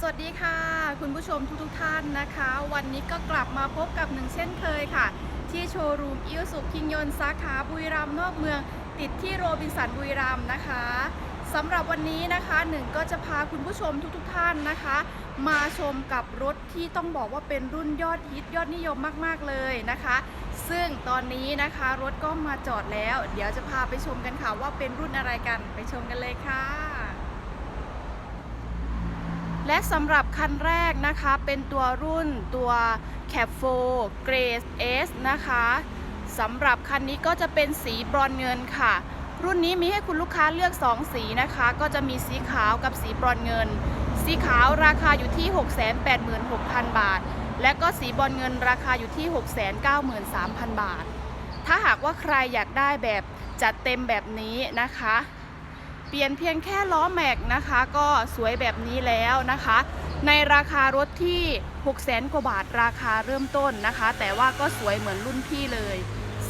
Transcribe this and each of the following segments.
สวัสดีค่ะ คุณผู้ชมทุกๆท่านนะคะ วันนี้ก็กลับมาพบกับหนึ่งเช่นเคยค่ะ ที่โชว์รูมอิวสุคิงยนต์สาขาบุรีรัมย์นอกเมือง ติดที่โรบินสันบุรีรัมย์นะคะสำหรับวันนี้นะคะหนึ่งก็จะพาคุณผู้ชมทุกๆท่านนะคะ มาชมกับรถที่ต้องบอกว่าเป็นรุ่นยอดฮิตยอดนิยมมากๆเลยนะคะ ซึ่งตอนนี้นะคะรถก็มาจอดแล้ว เดี๋ยวจะพาไปชมกันค่ะว่าเป็นรุ่นอะไรกันไปชมกันเลยค่ะ และสำหรับคันแรกนะคะเป็นตัวรุ่นตัว c a p 4 Grace S นะคะสำหรับคันนี้ก็จะเป็นสีบรอนเงินค่ะ รุ่นนี้มีให้คุณลูกค้าเลือก 2 สีนะคะ ก็จะมีสีขาวกับสีบรอนเงิน สีขาวราคาอยู่ที่ 686,000 บาท และก็สีบรอนเงินราคาอยู่ที่ 693,000 บาท ถ้าหากว่าใครอยากได้แบบจัดเต็มแบบนี้นะคะ เปลี่ยนเพียงแค่ล้อแม็กนะคะ ก็สวยแบบนี้แล้วนะคะ ในราคารถที่ 6 0แสนกว่าบาทราคาเริ่มต้นนะคะ แต่ว่าก็สวยเหมือนรุ่นพี่เลย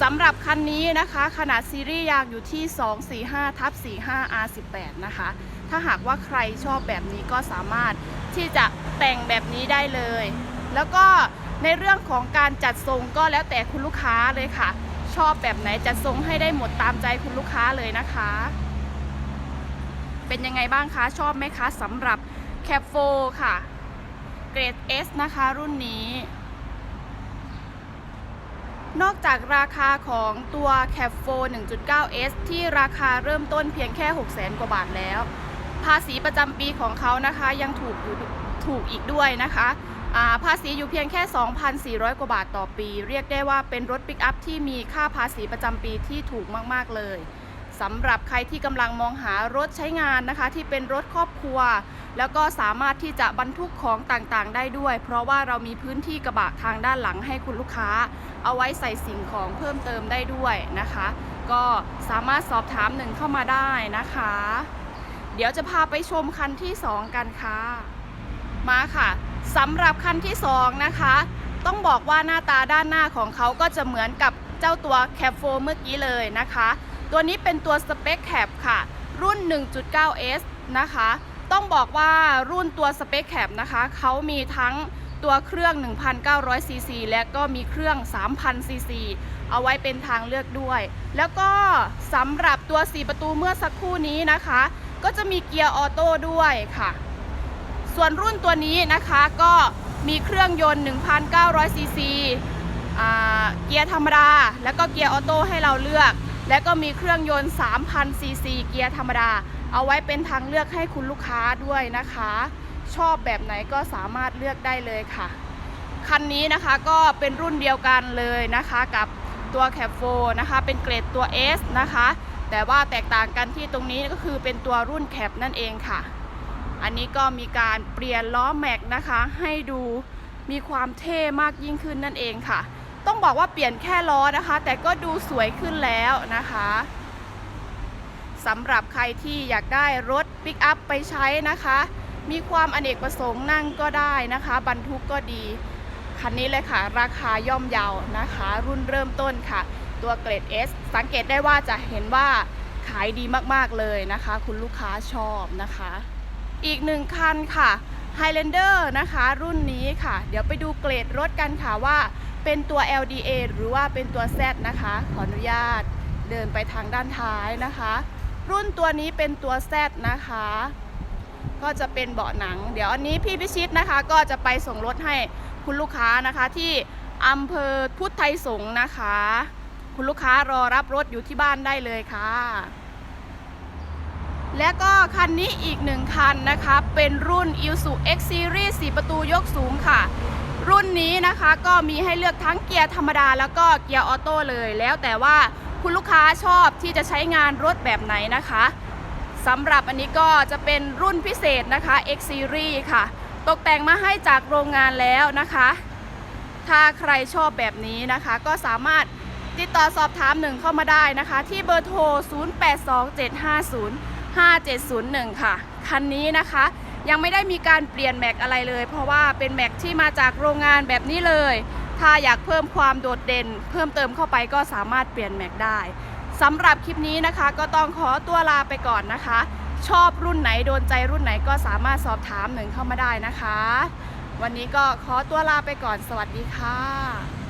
สำหรับคันนี้นะคะ ขนาดซีรีส์ยางอยู่ที่ 245ทับ45 R18 นะคะ ถ้าหากว่าใครชอบแบบนี้ก็สามารถที่จะแต่งแบบนี้ได้เลย แล้วก็ในเรื่องของการจัดทรงก็แล้วแต่คุณลูกค้าเลยค่ะ ชอบแบบไหนจัดทรงให้ได้หมดตามใจคุณลูกค้าเลยนะคะ เป็นยังไงบ้างคะ ชอบไหมคะสำหรับ c a p 4ค่ะ เกรด S นะคะ รุ่นนี้ นอกจากราคาของตัว c a p 4 1.9S ที่ราคาเริ่มต้นเพียงแค่ 6 0แสนกว่าบาทแล้ว ภาษีประจำปีของเขานะคะยังถูกอยู่ถูกอีกด้วยนะคะภาษีอยู่เพียงแค่ 2,400 กว่าบาทต่อปี เรียกได้ว่าเป็นรถปิกอัพที่มีค่าภาษีประจำปีที่ถูกมาก ๆ เลย สำหรับใครที่กำลังมองหารถใช้งานนะคะ ที่เป็นรถครอบครัว แล้วก็สามารถที่จะบรรทุกของต่างๆ ได้ด้วย เพราะว่าเรามีพื้นที่กระบะทางด้านหลังให้คุณลูกค้า เอาไว้ใส่สิ่งของเพิ่มเติมได้ด้วยนะคะ ก็สามารถสอบถามหนึ่งเข้ามาได้นะคะ เดี๋ยวจะพาไปชมคันที่ 2 กันค่ะ มาค่ะสำหรับคันที่ 2 นะคะ ต้องบอกว่าหน้าตาด้านหน้าของเขาก็จะเหมือนกับเจ้าตัวแคปโฟเมื่อกี้เลยนะคะ ตัวนี้เป็นตัวสเปคแคปค่ะ รุ่น 1.9S นะคะ ต้องบอกว่ารุ่นตัวสเปคแคปนะคะ เขามีทั้งตัวเครื่อง 1,900 ซีซี และก็มีเครื่อง 3,000 ซีซี เอาไว้เป็นทางเลือกด้วย แล้วก็สำหรับตัว 4 ประตูเมื่อสักครู่นี้นะคะ ก็จะมีเกียร์ออโต้ด้วยค่ะ ส่วนรุ่นตัวนี้นะคะก็มีเครื่องยนต์ 1,900 ซีซี เกียร์ธรรมดา แล้วก็เกียร์ออโต้ให้เราเลือก และก็มีเครื่องยนต์ 3,000 ซีซีเกียร์ธรรมดา เอาไว้เป็นทางเลือกให้คุณลูกค้าด้วยนะคะ ชอบแบบไหนก็สามารถเลือกได้เลยค่ะ คันนี้นะคะก็เป็นรุ่นเดียวกันเลยนะคะกับตัวแคปโฟนะคะ เป็นเกรดตัว S นะคะ แต่ว่าแตกต่างกันที่ตรงนี้ก็คือเป็นตัวรุ่นแคปนั่นเองค่ะ อันนี้ก็มีการเปลี่ยนล้อแม็กนะคะ ให้ดูมีความเท่มากยิ่งขึ้นนั่นเองค่ะ ต้องบอกว่าเปลี่ยนแค่ล้อนะคะ แต่ก็ดูสวยขึ้นแล้วนะคะสำหรับใครที่อยากได้รถปิกอัพไปใช้นะคะ มีความอเนกประสงค์นั่งก็ได้นะคะ บรรทุกก็ดีคันนี้เลยค่ะ ราคาย่อมเยาวนะคะ รุ่นเริ่มต้นค่ะ ตัวเกรด S สังเกตได้ว่าจะเห็นว่าขายดีมากๆเลยนะคะ คุณลูกค้าชอบนะคะ อีกหนึ่งคันค่ะ Highlander นะคะ รุ่นนี้ค่ะ เดี๋ยวไปดูเกรดรถกันค่ะว่า เป็นตัว LDA หรือว่าเป็นตัว Z นะคะ ขออนุญาตเดินไปทางด้านท้ายนะคะ รุ่นตัวนี้เป็นตัว Z นะคะ ก็จะเป็นเบาะหนัง เดี๋ยวอันนี้พี่พิชิตนะคะ ก็จะไปส่งรถให้คุณลูกค้านะคะที่อำเภอพุทธไทยสงฆ์นะคะ คุณลูกค้ารอรับรถอยู่ที่บ้านได้เลยค่ะ และก็คันนี้อีกหนึ่งคันนะคะ เป็นรุ่น i s u X Series 4 ประตูยกสูงค่ะ รุ่นนี้นะคะก็มีให้เลือกทั้งเกียร์ธรรมดาแล้วก็เกียร์ออโต้เลย แล้วแต่ว่าคุณลูกค้าชอบที่จะใช้งานรถแบบไหนนะคะสำหรับอันนี้ก็จะเป็นรุ่นพิเศษนะคะ X Series ค่ะ ตกแต่งมาให้จากโรงงานแล้วนะคะ ถ้าใครชอบแบบนี้นะคะ ก็สามารถติดต่อสอบถามหนึ่งเข้ามาได้นะคะ ที่เบอร์โทร 082750 5701 ค่ะ คันนี้นะคะ ยังไม่ได้มีการเปลี่ยนแม็กอะไรเลย เพราะว่าเป็นแม็กที่มาจากโรงงานแบบนี้เลย ถ้าอยากเพิ่มความโดดเด่น เพิ่มเติมเข้าไปก็สามารถเปลี่ยนแม็กได้สำหรับคลิปนี้นะคะก็ต้องขอตัวลาไปก่อนนะคะ ชอบรุ่นไหนโดนใจรุ่นไหนก็สามารถสอบถามหนึ่งเข้ามาได้นะคะ วันนี้ก็ขอตัวลาไปก่อนสวัสดีค่ะ